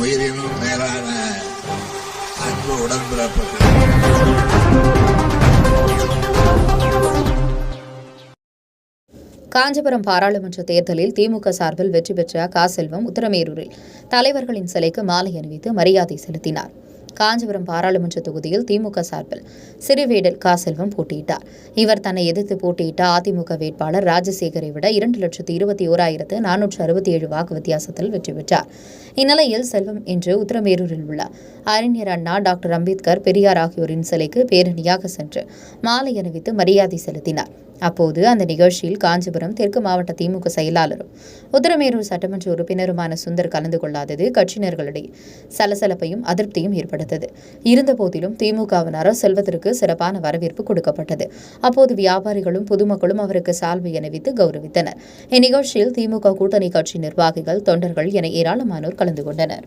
உயிரினும் மேலான அன்பு உடன்பிறப்புகள். காஞ்சிபுரம் பாராளுமன்ற தேர்தலில் திமுக சார்பில் வெற்றி பெற்ற கா செல்வம் உத்தரமேரூரில் தலைவர்களின் சிலைக்கு மாலை அணிவித்து மரியாதை செலுத்தினார். காஞ்சிபுரம் பாராளுமன்ற தொகுதியில் திமுக சார்பில் சிறுவேடல் கா செல்வம் போட்டியிட்டார். இவர் தன்னை எதிர்த்து போட்டியிட்ட அதிமுக வேட்பாளர் ராஜசேகரை விட இரண்டு லட்சத்து இருபத்தி ஓராயிரத்து நானூற்று அறுபத்தி ஏழு வாக்கு வித்தியாசத்தில் வெற்றி பெற்றார். இந்நிலையில் செல்வம் இன்று உத்தரமேரூரில் உள்ள அறிஞர் அண்ணா டாக்டர் அம்பேத்கர் பெரியார் ஆகியோரின் சிலைக்கு பேரணியாக சென்று மாலை அணிவித்து மரியாதை செலுத்தினார். அப்போது அந்த நிகழ்ச்சியில் காஞ்சிபுரம் தெற்கு மாவட்ட திமுக செயலாளரும் உத்தரமேரூர் சட்டமன்ற உறுப்பினருமான சுந்தர் கலந்து கொள்ளாதது கட்சியினர்களிடையே சலசலப்பையும் அதிருப்தியும் ஏற்படுத்தது. இருந்தபோதிலும் திமுகவினர் செல்வதற்கு சிறப்பான வரவேற்பு கொடுக்கப்பட்டது. அப்போது வியாபாரிகளும் பொதுமக்களும் அவருக்கு சால்வை அணிவித்து கௌரவித்தனர். இந்நிகழ்ச்சியில் திமுக கூட்டணி கட்சி நிர்வாகிகள் தொண்டர்கள் என ஏராளமானோர் கலந்து கொண்டனர்.